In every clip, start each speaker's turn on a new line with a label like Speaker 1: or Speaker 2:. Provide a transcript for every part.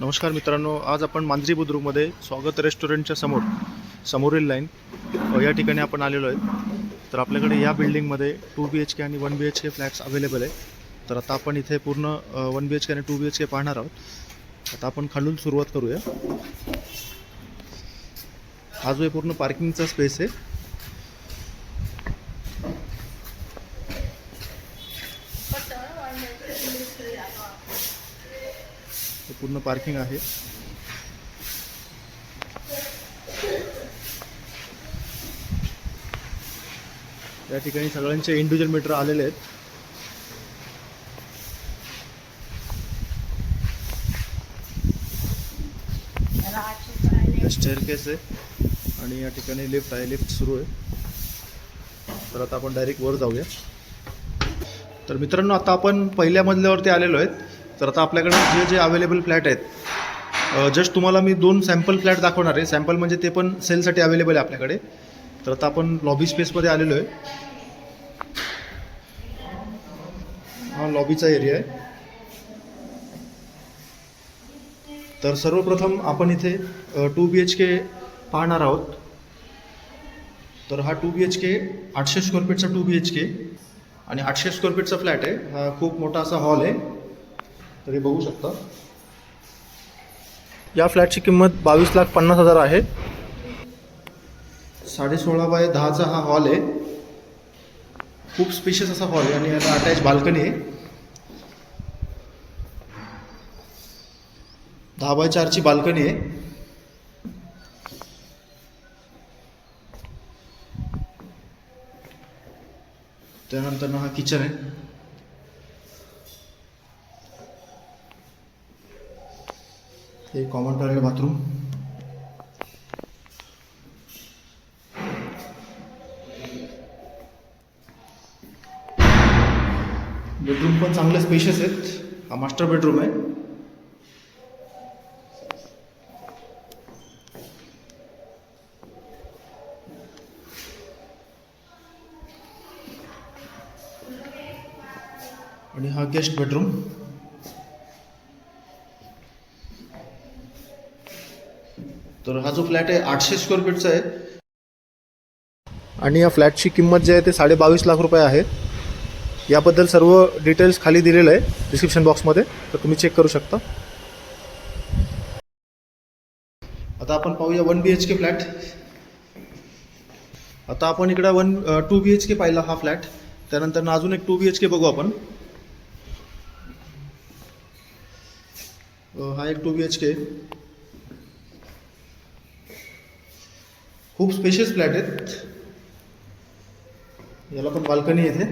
Speaker 1: नमस्कार मित्रांनो आज आपण मांजरी बुद्रुकमध्ये स्वागत रेस्टॉरंटच्या समोर समोरील लाईन या ठिकाणी आपण आलेलो आहे. तर आपल्याकडे या बिल्डिंगमध्ये टू बी एच के आणि one B H K flats available आहे. तर आता आपण इथे पूर्ण वन बी एच के आणि टू बी एच के पाहणार आहोत. आता आपण खालून सुरुवात करूया. हा जो आहे पूर्ण पार्किंगचा स्पेस आहे हे पूर्ण पार्किंग आहे. या ठिकाणी सगळ्यांचे इंडिव्हिज्युअल मीटर आलेले आहेत. स्टेअर केस आहे. आणि या ठिकाणी लिफ्ट आहे. लिफ्ट सुरू आहे. तर आता आपण डायरेक्ट वर जाऊया. तर मित्रांनो आता आपण पहिल्या मजल्यावरती आलेलो आहेत. तर आता आपल्याकडे जे जे अवेलेबल फ्लॅट आहेत जस्ट तुम्हाला मी दोन सॅम्पल फ्लॅट दाखवणार आहे. सॅम्पल म्हणजे ते पण सेलसाठी अवेलेबल आहे आपल्याकडे. तर आता आपण लॉबी स्पेसमध्ये आलेलो आहे. हा लॉबीचा एरिया आहे. तर सर्वप्रथम आपण इथे टू बी एच के पाहणार आहोत. तर हा टू बी एच के आठशे स्क्वेअर फीटचा टू बी एच के आणि आठशे स्क्वेअर फीटचा फ्लॅट आहे. हा खूप मोठा असा हॉल आहे. तर हे बघू शकता. या फ्लॅटची किंमत बावीस लाख पन्नास हजार आहे. साडे सोळा बाय दहाचा हा हॉल आहे. खूप स्पेशियस असा हॉल आहे आणि याला अटॅच बाल्कनी आहे. दहा बाय चारची बाल्कनी आहे. त्यानंतर हा किचन आहे. हे कॉमन टॉयलेट बाथरूम बेडरूम पण चांगले स्पेशियस आहेत. हा मास्टर बेडरूम आहे. आणि हा गेस्ट बेडरूम तर हा जो फ्लॅट आहे आठशे स्क्वेअर फीटचा आहे. आणि या फ्लॅटची किंमत जी आहे ते साडे बावीस लाख रुपये आहे. याबद्दल सर्व डिटेल्स खाली दिलेलं आहे डिस्क्रिप्शन बॉक्समध्ये तर तुम्ही चेक करू शकता. आता आपण पाहूया one B H K flat आता आपण इकडं one two B H K पाहिला हा फ्लॅट त्यानंतर अजून एक टू बी एच के बघू आपण. हा एक टू बी एच के खूप स्पेशियस फ्लॅट आहेत. याला पण बाल्कनी येते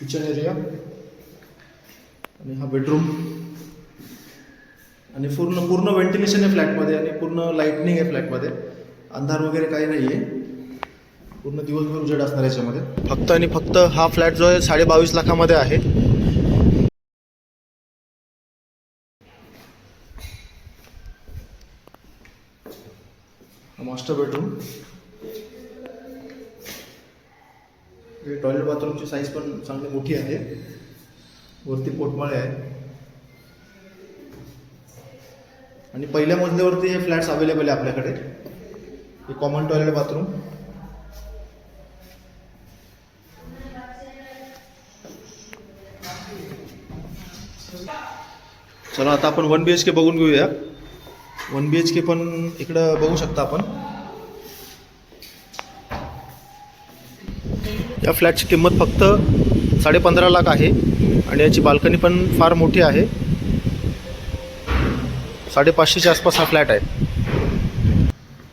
Speaker 1: किचन एरिया आणि हा बेडरूम आणि पूर्ण पूर्ण व्हेंटिलेशन आहे फ्लॅटमध्ये आणि पूर्ण लाईटनिंग आहे फ्लॅटमध्ये अंधार वगैरे काही नाही आहे पूर्ण दिवसभर उजेड असणार याच्यामध्ये. फक्त आणि फक्त हा फ्लॅट जो आहे साडे बावीस लाखामध्ये आहे. हा मास्टर बेडरूम हे टॉयलेट बाथरूमची साईज पण चांगली मोठी आहे. वरती पोटमाळे आहे. आणि पहिल्या मजल्यावरती हे फ्लॅट्स अवेलेबल आहे आपल्याकडे. हे कॉमन टॉयलेट बाथरूम चला आता आपण वन बी एच के बघून घेऊया. वन बी एच के पण इकडं बघू शकता आपण. या फ्लॅटची किंमत फक्त साडे पंधरा लाख आहे आणि याची बाल्कनी पण फार मोठी आहे. साडेपाचशेच्या आसपास हा फ्लॅट आहे.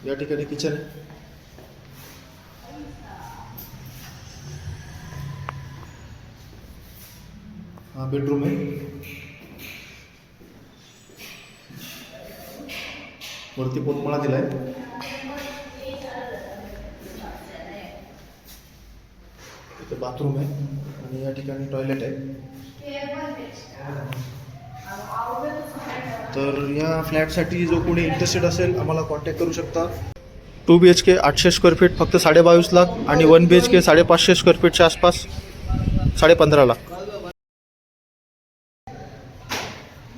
Speaker 1: या ठिकाणी किचन आहे. हा बेडरूम आहे. वरती पोटमाळा दिलाय. इथे बाथरूम आहे आणि या ठिकाणी टॉयलेट आहे. तर या फ्लॅटसाठी जो कोणी इंटरेस्टेड असेल आम्हाला कॉन्टॅक्ट करू शकता. टू बी एच के आठशे स्क्वेअर फीट फक्त साडेबावीस लाख आणि वन बी एच के साडेपाचशे स्क्वेअर फीटच्या आसपास साडेपंधरा लाख.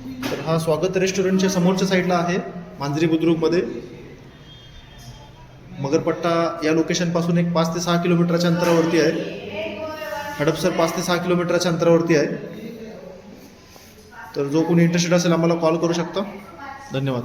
Speaker 1: तर हा स्वागत रेस्टॉरंटच्या समोरच्या साईडला आहे मांजरी बुद्रुकमध्ये मगरपट्टा या लोकेशनपासून एक पाच ते सहा किलोमीटरच्या अंतरावरती आहे. हडपसर पाच ते सहा किलोमीटरच्या अंतरावरती आहे. तर जो कोणी इंटरेस्टेड असेल आम्हाला कॉल करू शकता. धन्यवाद.